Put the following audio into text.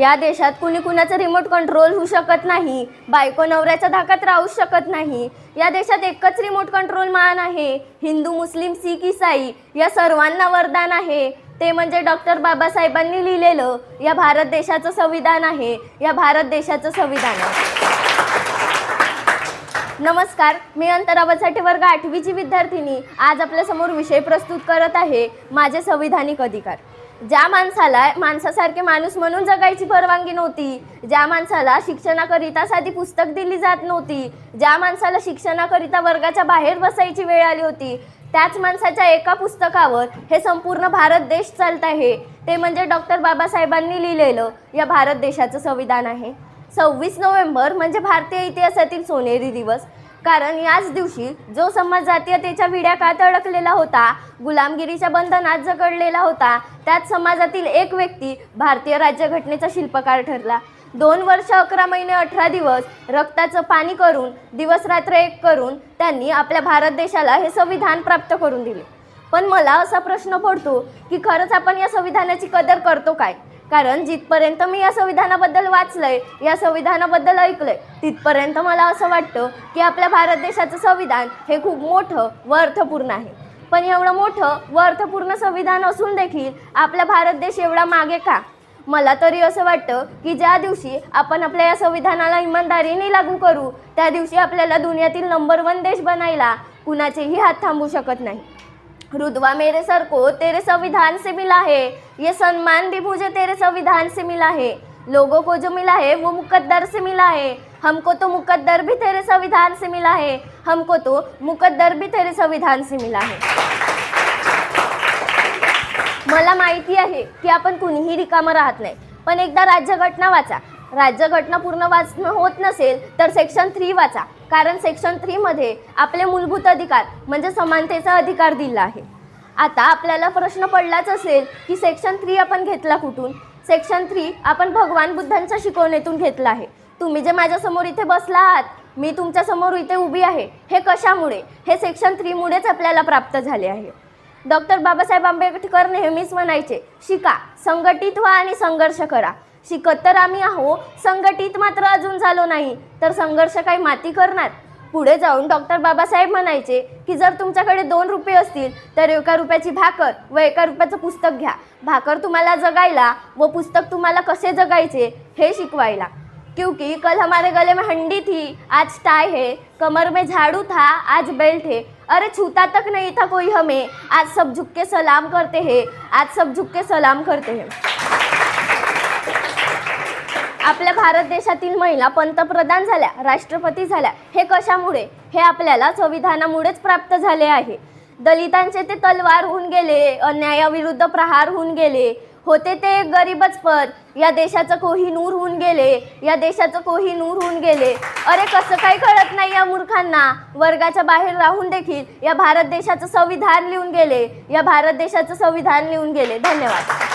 या देशात कुणी कुणाचं रिमोट कंट्रोल होऊ शकत नाही बायको नवऱ्याच्या धाकात राहू शकत नाही. या देशात एकच रिमोट कंट्रोल मान आहे हिंदू मुस्लिम सिख इसाई या सर्वांना वरदान आहे. ते म्हणजे डॉक्टर बाबासाहेबांनी लिहिलेलं या भारत देशाचं संविधान आहे या भारत देशाचं संविधान आहे. नमस्कार मी अंतरावसाठी वर्ग आठवीची विद्यार्थिनी. आज आपल्यासमोर विषय प्रस्तुत करत आहे माझे संविधानिक अधिकार. ज्या माणसाला माणसासारखे माणूस म्हणून जगायची परवानगी नव्हती ज्या माणसाला शिक्षणाकरिता साधी पुस्तक दिली जात नव्हती ज्या माणसाला शिक्षणाकरिता वर्गाच्या बाहेर बसायची वेळ आली होती त्याच माणसाच्या एका पुस्तकावर हे संपूर्ण भारत देश चालत आहे. ते म्हणजे डॉक्टर बाबासाहेबांनी लिहिलेलं या भारत देशाचं संविधान आहे. सव्वीस नोव्हेंबर म्हणजे भारतीय इतिहासातील सोनेरी दिवस. कारण याच दिवशी जो समाज जातीयतेच्या विड्याकात अडकलेला होता गुलामगिरीच्या बंधनात जगडलेला होता त्यात समाजातील एक व्यक्ती भारतीय राज्यघटनेचा शिल्पकार ठरला. दोन वर्ष अकरा महिने अठरा दिवस रक्ताचं पाणी करून दिवस रात्र एक करून त्यांनी आपल्या भारत देशाला हे संविधान प्राप्त करून दिले. पण मला असा प्रश्न पडतो की खरंच आपण या संविधानाची कदर करतो काय? कारण जिथपर्यंत मी या संविधानाबद्दल वाचलंय या संविधानाबद्दल ऐकलंय तिथपर्यंत मला असं वाटतं की आपल्या भारत देशाचं संविधान हे खूप मोठं व अर्थपूर्ण आहे. पण एवढं मोठं व अर्थपूर्ण संविधान असून देखील आपला भारत देश एवढा मागे का? मला तरी असं वाटतं की ज्या दिवशी आपण आपल्या या संविधानाला इमानदारीने लागू करू त्या दिवशी आपल्याला दुनियातील नंबर वन देश बनायला कुणाचेही हात थांबू शकत नाही. रुदवा मेरे सर को तेरे संविधान से मिला है। ये सम्मान भी मुझे तेरे संविधान से मिला है। लोगों को जो मिला है वो मुकद्दर से मिला है। हमको तो मुकद्दर भी तेरे संविधान से मिला है। हमको तो मुकद्दर भी तेरे संविधान से मिला है। मला माहिती आहे की आपण कुणीही रिकामं राहत नाही. पण एकदा राज्यघटना वाचा. राज्यघटना पूर्ण वाचणं होत नसेल तर सेक्शन थ्री वाचा. कारण सेक्शन थ्रीमध्ये आपले मूलभूत अधिकार म्हणजे समानतेचा अधिकार दिला आहे. आता आपल्याला प्रश्न पडलाच असेल की सेक्शन थ्री आपण घेतला कुठून? सेक्शन थ्री आपण भगवान बुद्धांच्या शिकवणीतून घेतला आहे. तुम्ही जे माझ्यासमोर इथे बसला आहात मी तुमच्यासमोर इथे उभी आहे हे कशामुळे? हे सेक्शन थ्रीमुळेच आपल्याला प्राप्त झाले आहे. डॉक्टर बाबासाहेब आंबेडकर नेहमीच म्हणायचे. शिका संघटित व्हा आणि संघर्ष करा. शिकत तर आम्ही आहो संघटित मात्र अजून झालो नाही. तर संघर्ष काही माती करणार? पुढे जाऊन डॉक्टर बाबासाहेब म्हणायचे की जर तुमच्याकडे दोन रुपये असतील तर एका रुपयाची भाकर व एका रुपयाचं पुस्तक घ्या. भाकर तुम्हाला जगायला व पुस्तक तुम्हाला कसे जगायचे हे शिकवायला. क्योंकि कल हमारे गले में हंडी थी आज टाय है कमर में झाड़ू था आज बेल्ट है. अरे छूता तक नहीं था कोई हमें। आज सब झुक के सलाम करते हैं। आज सब झुक के सलाम करते हैं। आपल्या भारत देशातील महिला पंतप्रधान झाल्या राष्ट्रपती झाल्या हे कशामुळे? हे आपल्याला संविधानामुळेच प्राप्त झाले आहे. दलितांचे ते तलवार होऊन गेले अन्यायाविरुद्ध प्रहार होऊन गेले. होते ते एक गरीबच पद या देशाचं कोही नूर होऊन गेले या देशाचं कोहिनूर होऊन गेले. अरे कसं काही कळत नाही या मूर्खांना. वर्गाच्या बाहेर राहून देखील या भारत देशाचं संविधान लिहून गेले. या भारत देशाचं संविधान लिहून गेले. धन्यवाद.